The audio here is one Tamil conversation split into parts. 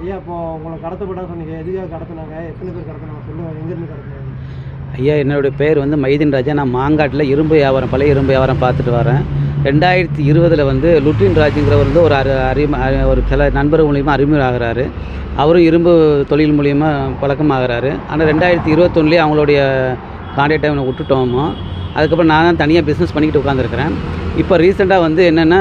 ஐயா இப்போ உங்களை கடத்தப்பட சொன்னீங்க எதுக்காக கடத்தினாங்க? எத்தனை பேர் கடத்தினாங்க? சொல்லுவாங்க எங்கேருந்து கடத்தினாங்க? ஐயா என்னுடைய பேர் வந்து மைதீன் ராஜா. நான் மாங்காட்டில் இரும்பு வியாபாரம் பழைய இரும்பு வியாபாரம் பார்த்துட்டு வரேன். ரெண்டாயிரத்தி இருபதில் வந்து லுட்டின் ராஜுங்கிறவர் வந்து ஒரு அறி அறிம அறி- ஒரு சில நண்பர் மூலியமாக அறிமுகமாகிறாரு அவரும் இரும்பு தொழில் மூலியமாக பழக்கமாகறாரு. ஆனால் ரெண்டாயிரத்தி இருபத்தொன்னுலேயே அவங்களுடைய கான்டாக்டை அவனை விட்டுட்டோமோ. அதுக்கப்புறம் நான் தான் தனியாக பிஸ்னஸ் பண்ணிக்கிட்டு உட்காந்துருக்கிறேன் இப்போ ரீசெண்டாக வந்து என்னென்னா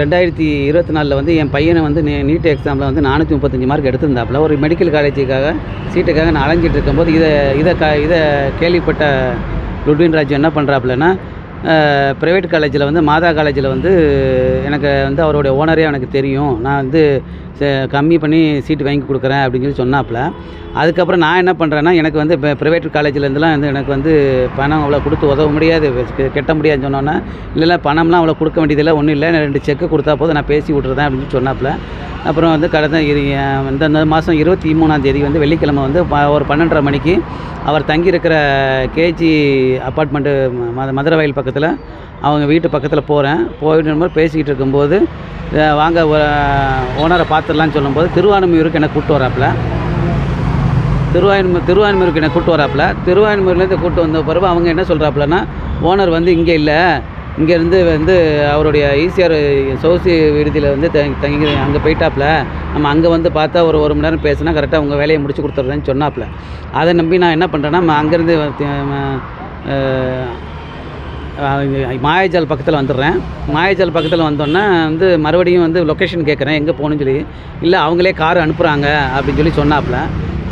ரெண்டாயிரத்தி இருபத்தி நாலில் வந்து என் பையனை வந்து நீ நீட் எக்ஸாமில் வந்து நானூற்றி முப்பத்தஞ்சு மார்க் எடுத்திருந்தாப்புல. ஒரு மெடிக்கல் காலேஜுக்காக சீட்டுக்காக நான் அலைஞ்சிட்டு இருக்கும்போது இதை இதை க இதை கேள்விப்பட்ட லுட்வின் ராஜ் என்ன பண்ணுறாப்புலன்னா ப்ரைவேட் காலேஜில் வந்து மாதா காலேஜில் வந்து எனக்கு வந்து அவருடைய ஓனரே எனக்கு தெரியும். நான் வந்து கம்மி பண்ணி சீட்டு வாங்கி கொடுக்குறேன் அப்படின்னு சொல்லி சொன்னாப்புல. அதுக்கப்புறம் நான் என்ன பண்ணுறேன்னா எனக்கு வந்து இப்போ ப்ரைவேட் காலேஜ்லேருந்துலாம் வந்து எனக்கு வந்து பணம் அவ்வளோ கொடுத்து உதவ முடியாது. கெட்ட முடியாதுன்னு சொன்னோன்னே இல்லை பணம்லாம் அவ்வளோ கொடுக்க வேண்டியதில்லை ஒன்றும் இல்லை. ரெண்டு செக்கு கொடுத்தா போதும் நான் பேசி விட்றேன் அப்படின்னு சொல்லி சொன்னாப்புல. அப்புறம் வந்து கடந்த இரு- இந்த மாதம் இருபத்தி மூணாம் தேதி வந்து வெள்ளிக்கிழமை வந்து ஒரு பன்னெண்டரை மணிக்கு அவர் தங்கியிருக்கிற கேஜி அப்பார்ட்மெண்ட்டு ம மதுரை வயல் பக்கத்தில் அவங்க வீட்டு பக்கத்தில் போகிறேன் போயிட்டு மாதிரி பேசிக்கிட்டு இருக்கும்போது வாங்க ஓனரை பார்த்துடலான்னு சொல்லும்போது திருவானமையூருக்கு என்னை கூப்பிட்டு வராப்புல. திருவாயூர் திருவான்மூருக்கு என்னை கூப்பிட்டு வராப்புல. திருவான்மூர்லேருந்து கூப்பிட்டு வந்த பிறகு அவங்க என்ன சொல்கிறாப்புலன்னா ஓனர் வந்து இங்கே இல்லை. இங்கேருந்து வந்து அவருடைய ஈசிஆர் சோசி விடுதியில் வந்து தங்கி தங்கி அங்கே போயிட்டாப்புல. நம்ம அங்கே வந்து பார்த்தா ஒரு ஒரு மணி நேரம் பேசினா கரெக்டாக உங்கள் வேலையை முடிச்சு கொடுத்துட்றேன்னு சொன்னாப்புல. அதை நம்பி நான் என்ன பண்ணுறேன்னா அங்கேருந்து மாயாஜால் பக்கத்தில் வந்துடுறேன். மாயாஜால் பக்கத்தில் வந்தோன்னே வந்து மறுபடியும் வந்து லொக்கேஷன் கேட்குறேன் எங்கே போகணும்னு சொல்லி. இல்லை அவங்களே கார் அனுப்புகிறாங்க அப்படின்னு சொல்லி சொன்னாப்புல.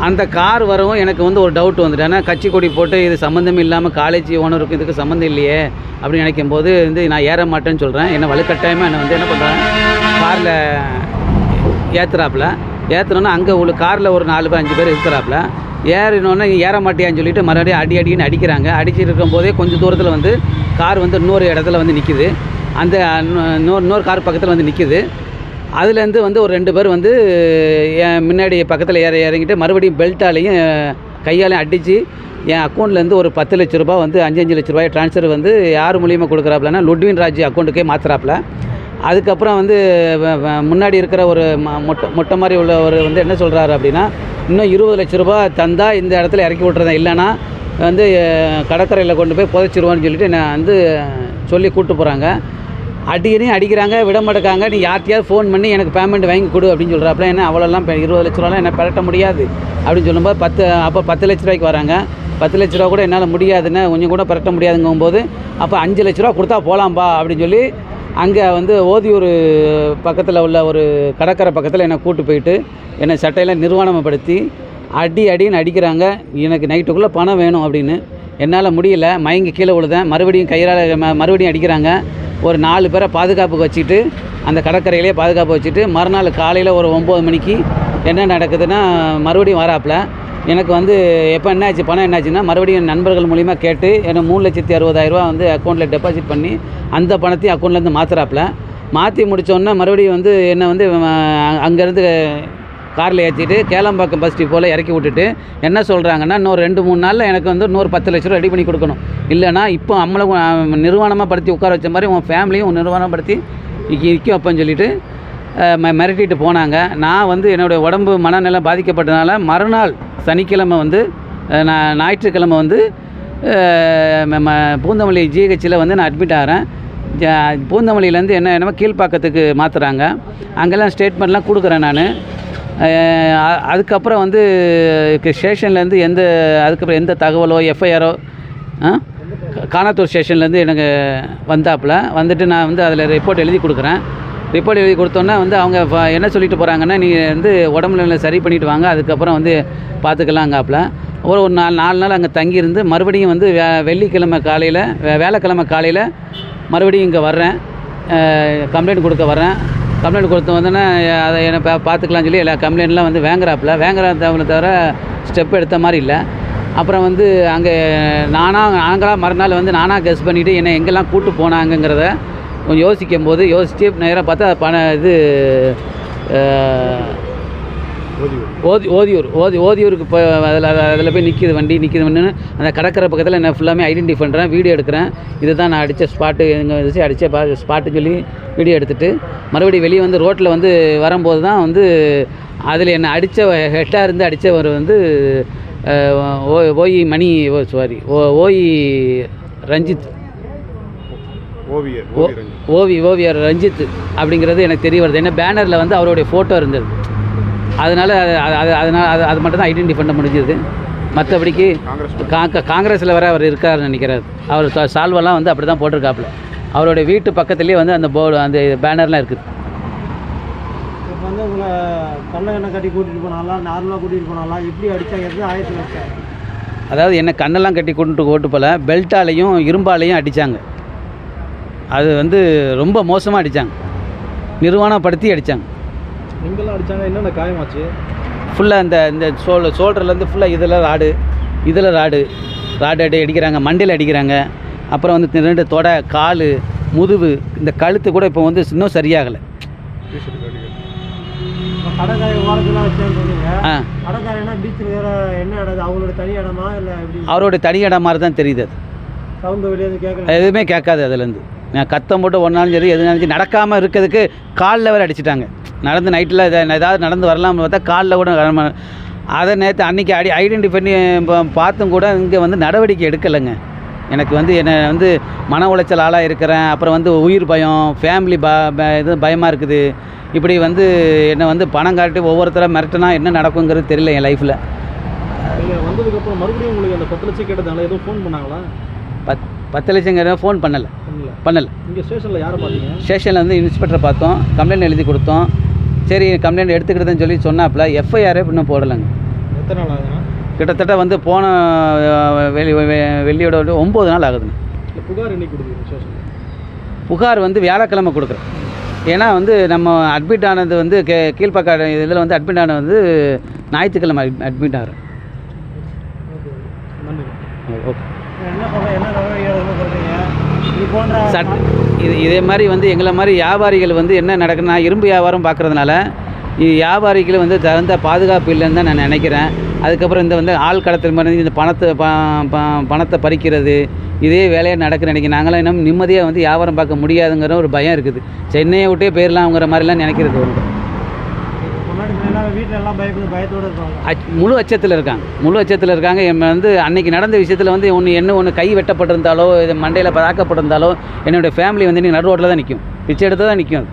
அந்த கார் வரவும் எனக்கு வந்து ஒரு டவுட் வந்துட்டு. ஏன்னா கட்சி கொடி போட்டு இது சம்மந்தம் இல்லாமல் காலேஜ் ஓனருக்கும் இதுக்கு சம்மந்தம் இல்லையே அப்படின்னு நினைக்கும் போது வந்து நான் ஏற மாட்டேன்னு சொல்கிறேன் என்ன வலுக்கட்டாயமாக என்னை வந்து என்ன பண்ணுறேன் காரில் ஏற்றுறாப்புல ஏற்றுனோன்னா அங்கே உள்ள காரில் ஒரு நாலு பேர் அஞ்சு பேர் இருக்கிறாப்புல. ஏறினோன்னே ஏற மாட்டியான்னு சொல்லிட்டு மறுபடியும் அடி அடின்னு அடிக்கிறாங்க. அடிச்சிட்டு இருக்கும்போதே கொஞ்சம் தூரத்தில் வந்து கார் வந்து இன்னொரு இடத்துல வந்து நிற்கிது அந்த இன்னொரு இன்னொரு கார் பக்கத்தில் வந்து நிற்கிது அதுலேருந்து வந்து ஒரு ரெண்டு பேர் வந்து என் முன்னாடி பக்கத்தில் ஏற இறங்கிட்டு மறுபடியும் பெல்ட்டாலையும் கையாலையும் அடித்து என் அக்கௌண்ட்லேருந்து ஒரு பத்து லட்ச ரூபாய் வந்து அஞ்சு அஞ்சு லட்ச ரூபாய் ட்ரான்ஸ்ஃபர் வந்து யார் மூலியமாக கொடுக்குறாப்புலன்னா லுட்வின் ராஜ் அக்கௌண்ட்டுக்கே மாற்றுறாப்புல அதுக்கப்புறம் வந்து முன்னாடி இருக்கிற ஒரு ம- மொட்டை மொட்டை மாதிரி உள்ளவர் வந்து என்ன சொல்கிறாரு அப்படின்னா இன்னும் இருபது லட்ச ரூபா தந்தால் இந்த இடத்துல இறக்கி விட்றதேன் இல்லைன்னா வந்து கடற்கரையில் கொண்டு போய் புதைச்சிருவான்னு சொல்லிட்டு என்னை வந்து சொல்லி கூப்பிட்டு போகிறாங்க அடிக்கடியும் அடிக்கிறாங்க விட மாட்டேக்காங்க நீ யார்கிட்டயாவது ஃபோன் பண்ணி எனக்கு பேமெண்ட் வாங்கி கொடு அப்படின்னு சொல்கிறாப்புல என்ன அவ்வளோலாம் இப்போ இருபது லட்ச ரூபாலாம் என்ன பரட்ட முடியாது? அப்படின்னு சொல்லும்போது பத்து அப்போ பத்து லட்ச ரூபாய்க்கு வராங்க. பத்து லட்ச ரூபா கூட என்னால் முடியாதுன்னு கொஞ்சம் கூட பிரட்ட முடியாதுங்கும்போது அப்போ அஞ்சு லட்ச ரூபா கொடுத்தா போகலாம்பா அப்படின்னு சொல்லி அங்கே வந்து ஓதியூர் பக்கத்தில் உள்ள ஒரு கடற்கரை பக்கத்தில் என்னை கூட்டு போயிட்டு என்னை சட்டையெல்லாம் நிர்வாணப்படுத்தி அடி அடின்னு அடிக்கிறாங்க. எனக்கு நைட்டுக்குள்ளே பணம் வேணும் அப்படின்னு. என்னால் முடியல. மயங்கி கீழே விழுதேன் மறுபடியும் கையால் ம- மறுபடியும் அடிக்கிறாங்க. ஒரு நாலு பேரை பாதுகாப்புக்கு வச்சுட்டு அந்த கடற்கரையிலே பாதுகாப்பு வச்சுட்டு மறுநாள் காலையில் ஒரு ஒம்பது மணிக்கு என்ன நடக்குதுன்னா மறுபடியும் வராப்புல. எனக்கு வந்து எப்போ என்னாச்சு பணம் என்னாச்சுன்னா மறுபடியும் என் நண்பர்கள் மூலிமா கேட்டு எனக்கு மூணு லட்சத்தி அறுபதாயிரரூவா வந்து அக்கௌண்ட்டில் டெபாசிட் பண்ணி அந்த பணத்தையும் அக்கௌண்ட்லேருந்து மாற்றுறாப்புல மாற்றி முடித்தோன்னே மறுபடியும் வந்து என்னை வந்து அங்கேருந்து காரில் ஏற்றிட்டு கேளம்பாக்கம் பஸ் டிப்போவில் இறக்கி விட்டுட்டு என்ன சொல்கிறாங்கன்னா இன்னொரு ரெண்டு மூணு நாளில் எனக்கு வந்து இன்னொரு பத்து லட்ச ரூபா ரெடி பண்ணி கொடுக்கணும். இல்லைனா இப்போ அம்மளை நிர்வாணமாக படுத்தி உட்கார வச்ச மாதிரி உன் ஃபேமிலியும் உன் நிர்வாணப்படுத்தி இக்கி இக்கி வைப்பேன்னு சொல்லிட்டு ம மிரட்டிட்டு போனாங்க. நான் வந்து என்னுடைய உடம்பு மனநிலை பாதிக்கப்பட்டதுனால மறுநாள் சனிக்கிழமை வந்து நான் ஞாயிற்றுக்கிழமை வந்து நம்ம பூந்தமல்லி ஜிஹெச்சில் வந்து நான் அட்மிட் ஆகிறேன் ஜ- பூந்தமல்லியிலேருந்து என்ன என்னமோ கீழ்ப்பாக்கத்துக்கு மாற்றுறாங்க அங்கெல்லாம் ஸ்டேட்மெண்ட்லாம் கொடுக்குறேன் நான். அதுக்கப்புறம் வந்து ஸ்டேஷன்லேருந்து எந்த அதுக்கப்புறம் எந்த தகவலோ எஃப்ஐஆரோ காணாத்தூர் ஸ்டேஷன்லேருந்து எனக்கு வந்தாப்புல. வந்துட்டு நான் வந்து அதில் ரிப்போர்ட் எழுதி கொடுக்குறேன். ரிப்போர்ட் எழுதி கொடுத்தோன்னா வந்து அவங்க என்ன சொல்லிட்டு போகிறாங்கன்னா நீங்கள் வந்து உடம்புல சரி பண்ணிவிட்டு வாங்க அதுக்கப்புறம் வந்து பார்த்துக்கலாங்காப்புல ஒரு ஒரு நாலு நாலு நாள் அங்கே தங்கியிருந்து மறுபடியும் வந்து வே வெள்ளிக்கிழமை காலையில் வே வேலைக்கிழமை காலையில் மறுபடியும் இங்கே வர்றேன். கம்ப்ளைண்ட் கொடுக்க வர்றேன். கம்ப்ளைண்ட் கொடுத்து வந்தோன்னே அதை என்னை பா பார்த்துக்கலாம்னு சொல்லி எல்லா கம்ப்ளைண்ட்லாம் வந்து வேங்குறாப்பில். வேங்குற தவிர தவிர ஸ்டெப் எடுத்த மாதிரி இல்லை. அப்புறம் வந்து அங்கே நானாக நாங்களாக மறுநாள் வந்து நானாக கெஸ் பண்ணிவிட்டு என்னை எங்கெல்லாம் கூட்டு போனாங்கங்கிறத கொஞ்சம் யோசிக்கும் போது யோசித்து நேராக பார்த்தா பண இது ஓதி ஓதியூர் ஓதி ஓதியூருக்கு இப்போ அதில் அதில் போய் நிற்கிது வண்டி நிற்கிது வண்டின்னு அந்த கடற்கரை பக்கத்தில் நான் ஃபுல்லாமே ஐடென்டிஃபை பண்ணுறேன் வீடியோ எடுக்கிறேன் இதுதான் நான் அடித்த ஸ்பாட்டு எங்கே வச்சு அடித்த பா ஸ்பாட்டுன்னு சொல்லி வீடியோ எடுத்துகிட்டு மறுபடியும் வெளியே வந்து ரோட்டில் வந்து வரும்போது தான் வந்து அதில் என்னை அடித்த ஹெட்டாக இருந்து அடித்தவர் வந்து ஓ ஓய் மணி ஓ சாரி ஓ ஓய் ரஞ்சித் ஓவியர் ஓ ஓவி ஓவியர் ரஞ்சித் அப்படிங்கிறது எனக்கு தெரிய வருது. ஏன்னா பேனரில் வந்து அவருடைய ஃபோட்டோ இருந்தது. அதனால் அது அது அதனால் அது அது மட்டும் தான் ஐடென்டி பண்ண முடிஞ்சது. மற்றபடிக்கு காங்கிரஸில் வர அவர் இருக்காருன்னு நினைக்கிறார். அவர் சால்வெல்லாம் வந்து அப்படி தான் போட்டிருக்காப்புல. அவருடைய வீட்டு பக்கத்துலேயே வந்து அந்த போர்டு அந்த பேனர்லாம் இருக்குது. இப்போ வந்து உங்களை கண்ணை கண்ணை கட்டி கூட்டிகிட்டு போனாலா நார்மலாக கூட்டிகிட்டு போனாலா எப்படி அடித்தாங்க எது ஆயிரத்தி லட்சம் அதாவது என்ன கண்ணெல்லாம் கட்டி கொண்டு ஓட்டு போல பெல்ட்டாலையும் இரும்பாலையும் அடித்தாங்க அது வந்து ரொம்ப மோசமாக அடித்தாங்க நிர்வாணப்படுத்தி அடித்தாங்க எங்கெல்லாம் அடித்தாங்க என்னென்ன காயமாச்சு? ஃபுல்லாக இந்த இந்த சோல் ஷோல்டர்லேருந்து ஃபுல்லாக இதில் ராடு இதில் ராடு ராடு அடி அடிக்கிறாங்க மண்டையில் அடிக்கிறாங்க. அப்புறம் வந்து ரெண்டு தொடை கால் முதுகு இந்த கழுத்து கூட இப்போ வந்து இன்னும் சரியாகலை. அவரோட தனி இடம் மாதிரி தான் தெரியுது அது. எதுவுமே கேட்காது அதுலேருந்து. நான் கத்தம் போட்டு ஒன்றாலும் சரி எதுனாலும் சரி நடக்காமல் இருக்கிறதுக்கு காலில் வேறு அடிச்சிட்டாங்க. நடந்து நைட்டில் ஏதாவது நடந்து வரலாம்னு பார்த்தா காலில் கூட அதை நேற்று அன்றைக்கி அடி ஐடென்டிஃபை பண்ணி பார்த்தும் கூட இங்கே வந்து நடவடிக்கை எடுக்கலைங்க. எனக்கு வந்து என்னை வந்து மன உளைச்சல் ஆளாக இருக்கிறேன். அப்புறம் வந்து உயிர் பயம் ஃபேமிலி ப ப- இது பயமாக இருக்குது. இப்படி வந்து என்னை வந்து பணம் காட்டி ஒவ்வொருத்தராக மிரட்டினா என்ன நடக்குங்கிறது தெரியல என் லைஃப்பில் வந்ததுக்கப்புறம் மறுபடியும் உங்களுக்கு அந்த பத்து லட்சம் கேட்டதால எதுவும் ஃபோன் பண்ணாங்களா? பத் பத்து லட்சங்கிற ஃபோன் பண்ணலை. பண்ணல. இங்கே ஸ்டேஷனில் யாரை பார்த்தீங்க? ஸ்டேஷனில் வந்து இன்ஸ்பெக்டரை பார்த்தோம். கம்ப்ளைண்ட் எழுதி கொடுத்தோம். சரி கம்ப்ளைண்ட் எடுத்துக்கிட்டதுன்னு சொல்லி சொன்னாப்புல. எஃப்ஐஆரே இன்னும் போடலைங்க. எத்தனை நாள் ஆகுதுண்ணா? கிட்டத்தட்ட வந்து போன வெளி வெள்ளியோட வந்து ஒம்பது நாள் ஆகுதுங்க புகார் கொடுக்குறீங்க புகார் வந்து வியாழக்கிழமை கொடுக்குறேன் ஏன்னா வந்து நம்ம அட்மிட் ஆனது வந்து கே கீழ்ப்பக்காடு இதில் வந்து அட்மிட் ஆனது வந்து ஞாயிற்றுக்கிழமை அட்மிட் ஆகிறேன் நன்றி ஓகே என்ன சொல்ற என்ன நடவடிக்கை சொல்கிறீங்க இது போன்ற சட் இது இதே மாதிரி வந்து எங்களை மாதிரி வியாபாரிகள் வந்து என்ன நடக்குதுன்னா இரும்பு வியாபாரம் பார்க்குறதுனால இது வியாபாரிகள் வந்து தகுந்த பாதுகாப்பு இல்லைன்னு தான் நான் நினைக்கிறேன். அதுக்கப்புறம் இந்த வந்து ஆள் கடத்தல் மாதிரி இந்த பணத்தை ப ப- பணத்தை பறிக்கிறது இதே வேலையாக நடக்குது நினைக்கிறேன். நாங்களாம் இன்னும் நிம்மதியாக வந்து வியாபாரம் பார்க்க முடியாதுங்கிற ஒரு பயம் இருக்குது. சென்னையை விட்டே போயிடலாம்ங்கிற மாதிரிலாம் நினைக்கிறது ஒன்று முழு அச்சத்தில் இருக்காங்க. முழு அச்சத்தில் இருக்காங்க. என் வந்து அன்னைக்கு நடந்த விஷயத்தில் வந்து ஒன்று என்ன ஒன்று கை வெட்டப்பட்டிருந்தாலோ இது மண்டையில் தாக்கப்பட்டிருந்தாலோ என்னுடைய ஃபேமிலி வந்து நீ நடு ரோட்டில் தான் நிற்கும் பிச்சை எடுத்து தான் நிற்கும்